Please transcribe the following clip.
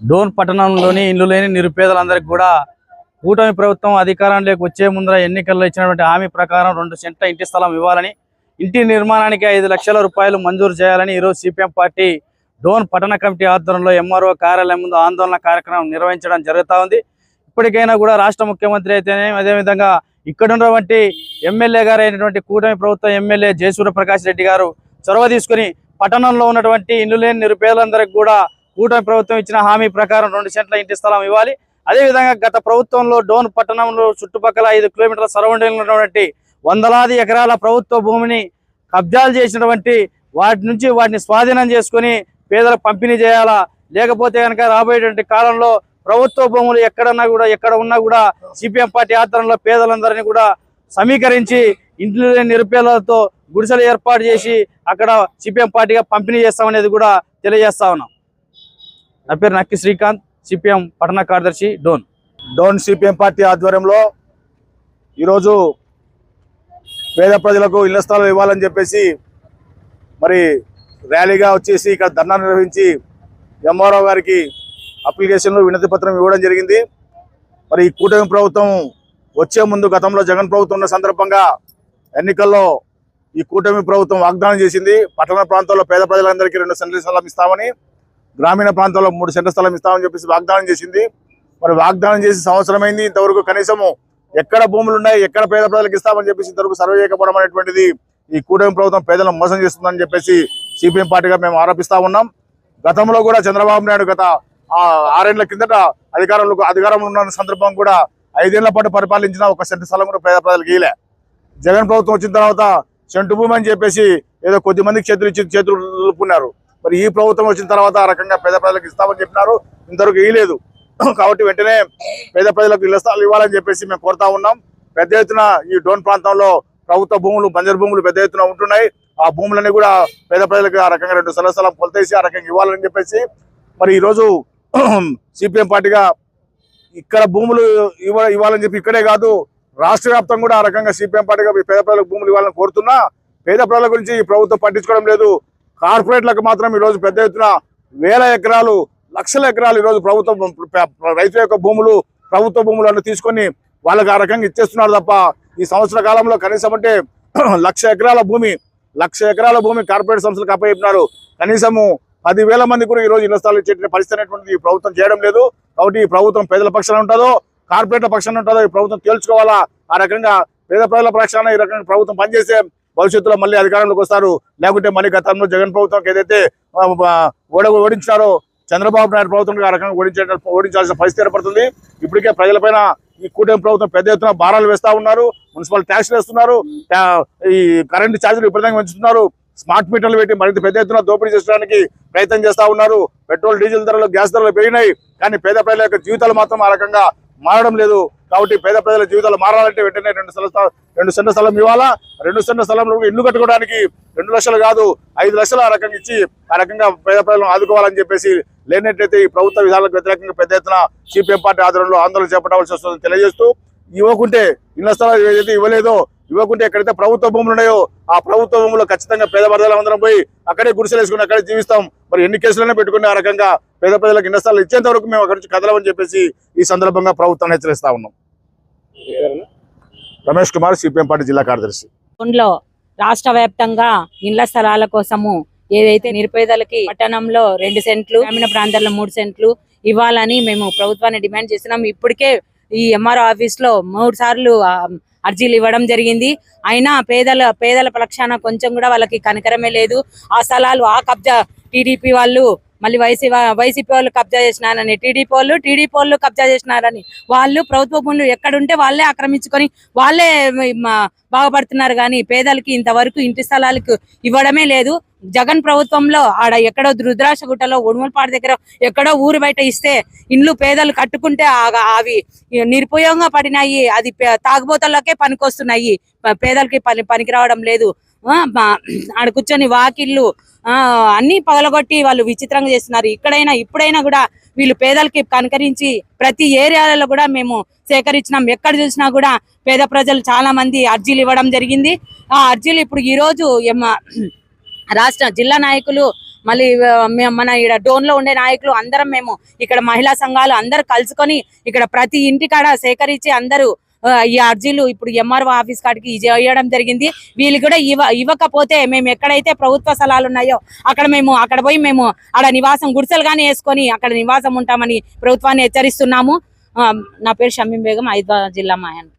డోన్ పట్టణంలోని ఇల్లు లేని నిరుపేదలందరికీ కూడా కూటమి ప్రభుత్వం అధికారంలోకి వచ్చే ముందర ఎన్నికల్లో ఇచ్చినటువంటి హామీ ప్రకారం రెండు సెంట్ల ఇంటి స్థలం ఇవ్వాలని ఇంటి నిర్మాణానికి ఐదు లక్షల రూపాయలు మంజూరు చేయాలని ఈరోజు సిపిఎం పార్టీ డోన్ పట్టణ కమిటీ ఆధ్వర్యంలో ఎంఆర్ఓ కార్యాలయం ముందు ఆందోళన కార్యక్రమం నిర్వహించడం జరుగుతూ ఉంది. ఇప్పటికైనా కూడా రాష్ట్ర ముఖ్యమంత్రి అయితేనే అదేవిధంగా ఇక్కడ ఉన్నటువంటి ఎమ్మెల్యే గారు అయినటువంటి కూటమి ప్రభుత్వం ఎమ్మెల్యే జయసూర్య ప్రకాష్ రెడ్డి గారు చొరవ తీసుకుని పట్టణంలో ఉన్నటువంటి ఇల్లు లేని నిరుపేదలందరికీ కూడా కూటమి ప్రభుత్వం ఇచ్చిన హామీ ప్రకారం రెండు సెంట్ల ఇంటి స్థలం ఇవ్వాలి. అదేవిధంగా గత ప్రభుత్వంలో డోన్ పట్టణంలో చుట్టుపక్కల ఐదు కిలోమీటర్ల సరౌండింగ్ ఉన్నటువంటి వందలాది ఎకరాల ప్రభుత్వ భూమిని కబ్జాలు చేసినటువంటి వాటి నుంచి వాటిని స్వాధీనం చేసుకొని పేదలకు పంపిణీ చేయాలా? లేకపోతే కనుక రాబోయేటువంటి కాలంలో ప్రభుత్వ భూములు ఎక్కడన్నా కూడా ఎక్కడ ఉన్నా కూడా సిపిఎం పార్టీ ఆధ్వర్యంలో పేదలందరినీ కూడా సమీకరించి ఇంట్లో లేని నిరుపేదలతో గుడిసెలు ఏర్పాటు చేసి అక్కడ సిపిఎం పార్టీగా పంపిణీ చేస్తామనేది కూడా తెలియజేస్తా ఉన్నాం. నా పేరు నక్కి శ్రీకాంత్ సిపిఎం పట్టణ కార్యదర్శి డోన్. డోన్ సిపిఎం పార్టీ ఆధ్వర్యంలో ఈరోజు పేద ప్రజలకు ఇళ్ళ స్థలాలు ఇవ్వాలని చెప్పేసి మరి ర్యాలీగా వచ్చేసి ఇక్కడ ధర్నా నిర్వహించి ఎంఆర్ఓ గారికి అప్లికేషన్లు వినతి పత్రం ఇవ్వడం జరిగింది. మరి ఈ కూటమి ప్రభుత్వం వచ్చే ముందు గతంలో జగన్ ప్రభుత్వం ఉన్న సందర్భంగా ఎన్నికల్లో ఈ కూటమి ప్రభుత్వం వాగ్దానం చేసింది. పట్టణ ప్రాంతాల్లో పేద ప్రజలందరికీ రెండు సెంట్ల స్థలం ఇస్తామని గ్రామీణ ప్రాంతాల్లో మూడు సెంటర్ స్థలం ఇస్తామని చెప్పేసి వాగ్దానం చేసింది. మరి వాగ్దానం చేసి సంవత్సరమైంది. ఇంతవరకు కనీసము ఎక్కడ భూములు ఉన్నాయి ఎక్కడ పేద ప్రజలకు ఇస్తామని చెప్పేసి ఇంతవరకు సర్వే చేయకపోవడం అనేటువంటిది ఈ కూటమి ప్రభుత్వం పేదలను మోసం చేస్తుందని చెప్పేసి సిపిఎం పార్టీగా మేము ఆరోపిస్తా ఉన్నాం. గతంలో కూడా చంద్రబాబు నాయుడు గత ఆరేళ్ళ కిందట అధికారంలో అధికారంలో ఉన్న సందర్భం కూడా ఐదేళ్ళ పాటు పరిపాలించిన ఒక సెంటు స్థలం కూడా పేద ప్రజలకు ఇయలే జగన్ ప్రభుత్వం వచ్చిన తర్వాత సెంటు భూమి అని చెప్పేసి ఏదో కొద్ది మందికి చేతులు ఇచ్చి చేతులు లుపుకున్నారు మరి ఈ ప్రభుత్వం వచ్చిన తర్వాత ఆ రకంగా పేద ప్రజలకు ఇస్తామని చెప్పినారు. ఇంతవరకు ఇవ్వలేదు కాబట్టి వెంటనే పేద ప్రజలకు ఇళ్ళ స్థలాలు ఇవ్వాలని చెప్పేసి మేము కోరుతా ఉన్నాం. పెద్ద ఎత్తున ఈ డోన్ ప్రాంతంలో ప్రభుత్వ భూములు బంజర్ భూములు పెద్ద ఎత్తున ఉంటున్నాయి. ఆ భూములన్నీ కూడా పేద ప్రజలకు ఆ రకంగా రెండు స్థల స్థలం కొలతేసి ఆ రకంగా ఇవ్వాలని చెప్పేసి మరి ఈరోజు సిపిఎం పార్టీగా ఇక్కడ భూములు ఇవ్వ ఇవ్వాలని చెప్పి ఇక్కడే కాదు రాష్ట్ర వ్యాప్తంగా కూడా ఆ రకంగా సిపిఎం పార్టీగా పేద ప్రజలకు భూములు ఇవ్వాలని కోరుతున్నా. పేద ప్రజల గురించి ఈ ప్రభుత్వం పట్టించుకోవడం లేదు. కార్పొరేట్లకు మాత్రం ఈరోజు పెద్ద ఎత్తున వేల ఎకరాలు లక్షల ఎకరాలు ఈరోజు ప్రభుత్వం రైతు రైతుల యొక్క భూములు ప్రభుత్వ భూములను తీసుకొని వాళ్ళకి ఆ రకంగా ఇచ్చేస్తున్నారు తప్ప ఈ సంవత్సర కాలంలో కనీసం అంటే లక్ష ఎకరాల భూమి లక్ష ఎకరాల భూమి కార్పొరేట్ సంస్థలకు అప్పచెప్పినారు. కనీసము పదివేల మంది కూడా ఈ రోజు ఇళ్ళ స్థలాలు ఇచ్చే పరిస్థితి అనేటువంటిది ఈ ప్రభుత్వం చేయడం లేదు. కాబట్టి ఈ ప్రభుత్వం పేదల పక్షాన ఉంటుందో కార్పొరేట్ల పక్షాన ఉంటుందో ఈ ప్రభుత్వం తేల్చుకోవాలా? ఆ రకంగా పేద ప్రజల పక్షాన ఈ రకంగా ప్రభుత్వం పనిచేసే భవిష్యత్తులో మళ్ళీ అధికారంలోకి వస్తారు. లేకుంటే మళ్ళీ గతంలో జగన్ ప్రభుత్వం ఏదైతే ఓడగ ఓడ ఓడించారో చంద్రబాబు నాయుడు ప్రభుత్వం ఆ రకంగా ఓడించే ఓడించాల్సిన పరిస్థితి ఏర్పడుతుంది. ఇప్పటికే ప్రజలపైన ఈ కూటమి ప్రభుత్వం పెద్ద ఎత్తున భారాలు వేస్తా ఉన్నారు. మున్సిపల్ ట్యాక్స్లు వేస్తున్నారు. ఈ కరెంటు ఛార్జీలు విపరీతంగా పెంచుతున్నారు. స్మార్ట్ మీటర్లు పెట్టి మరింత పెద్ద ఎత్తున దోపిడీ చేయడానికి ప్రయత్నం చేస్తా ఉన్నారు. పెట్రోల్ డీజిల్ ధరలు గ్యాస్ ధరలు పెరిగినాయి. కానీ పేద ప్రజల యొక్క జీవితాలు మాత్రం ఆ రకంగా మారడం లేదు. కాబట్టి పేద ప్రజల జీవితాలు మారాలంటే వెంటనే రెండు స్థల రెండు సెంట్ల స్థలం ఇవ్వాలా? రెండు సెంట్ల స్థలంలో ఇల్లు కట్టుకోవడానికి రెండు లక్షలు కాదు ఐదు లక్షలు ఆ రకంగా ఇచ్చి ఆ రకంగా పేద ప్రజలను ఆదుకోవాలని చెప్పేసి లేనట్టయితే ఈ ప్రభుత్వ విధానాలకు వ్యతిరేకంగా పెద్ద ఎత్తున సిపిఎం పార్టీ ఆధ్వర్యంలో ఆందోళన చేపట్టవలసి వస్తుందని తెలియజేస్తూ ఇవ్వకుంటే ఇళ్ళ స్థలాలు ఏదైతే ఇవ్వలేదో ఇవ్వకుంటే ఎక్కడైతే ప్రభుత్వ భూములు ఉన్నాయో ఆ ప్రభుత్వ భూములు ఖచ్చితంగా పేద ప్రజలు అందరం పోయి అక్కడే గుడిసెలు వేసుకుని అక్కడే జీవిస్తాం. మరి ఎన్ని కేసులనే పెట్టుకుని ఆ రకంగా పేద ప్రజలకు ఇళ్ళ స్థలాలు ఇచ్చేంత వరకు మేము అక్కడి నుంచి కదలమని చెప్పేసి ఈ సందర్భంగా ప్రభుత్వాన్ని హెచ్చరిస్తా ఉన్నాం. రమేష్ కుమార్ సిపిఎం పార్టీ జిల్లా కార్యదర్శి. లో రాష్ట్ర వ్యాప్తంగా ఇండ్ల స్థలాల కోసము ఏదైతే నిరుపేదలకి పట్టణంలో రెండు సెంట్లు గ్రామీణ ప్రాంతాల్లో మూడు సెంట్లు ఇవ్వాలని మేము ప్రభుత్వాన్ని డిమాండ్ చేస్తున్నాం. ఇప్పటికే ఈ ఎంఆర్ఓ ఆఫీస్లో మూడు సార్లు అర్జీలు ఇవ్వడం జరిగింది. అయినా పేదల పేదల పక్షాన కొంచెం కూడా వాళ్ళకి కనికరమే లేదు. ఆ స్థలాలు ఆ కబ్జా టీడీపీ వాళ్ళు మళ్ళీ వైసీ వైసీపీ వాళ్ళు కబ్జా చేసినారని టీడీపీ వాళ్ళు టీడీపీ వాళ్ళు కబ్జా చేసినారని. వాళ్ళు ప్రభుత్వ భూములు ఎక్కడుంటే వాళ్ళే ఆక్రమించుకొని వాళ్ళే బాగుపడుతున్నారు కానీ పేదలకి ఇంతవరకు ఇంటి స్థలాలకు ఇవ్వడమే లేదు. జగన్ ప్రభుత్వంలో ఆడ ఎక్కడో రుద్రాక్షగుట్టలో ఉడుమలపాడు దగ్గర ఎక్కడో ఊరు బయట ఇస్తే ఇండ్లు పేదలు కట్టుకుంటే ఆ- అవి నిరుపయోగంగా పడినాయి. అది పే- పనికొస్తున్నాయి. పేదలకి పని పనికి రావడం లేదు. ఆడ కూర్చొని వాకిళ్ళు ఆ అన్ని పగలగొట్టి వాళ్ళు విచిత్రంగా చేస్తున్నారు. ఇక్కడైనా ఇప్పుడైనా కూడా వీళ్ళు పేదలకి కనకరించి ప్రతి ఏరియాలలో కూడా మేము సేకరించినాం. ఎక్కడ చూసినా కూడా పేద ప్రజలు చాలా మంది అర్జీలు ఇవ్వడం జరిగింది. ఆ అర్జీలు ఇప్పుడు ఈ రోజు రాష్ట్ర జిల్లా నాయకులు మళ్ళీ మన ఇక్కడ డోన్లో ఉండే నాయకులు అందరం మేము ఇక్కడ మహిళా సంఘాలు అందరు కలుసుకొని ఇక్కడ ప్రతి ఇంటికాడ సేకరించి అందరూ ఈ అర్జీలు ఇప్పుడు ఎంఆర్ఓ ఆఫీస్ కాడికి చేయడం జరిగింది. వీళ్ళు కూడా ఇవ్వ ఇవ్వకపోతే మేము ఎక్కడైతే ప్రభుత్వ స్థలాలు ఉన్నాయో అక్కడ మేము అక్కడ పోయి మేము ఆడ నివాసం గుడిసెలు కానీ వేసుకొని అక్కడ నివాసం ఉంటామని ప్రభుత్వాన్ని హెచ్చరిస్తున్నాము. ఆ, నా పేరు షమీం బేగం హైదరాబాద్ జిల్లా మాయన్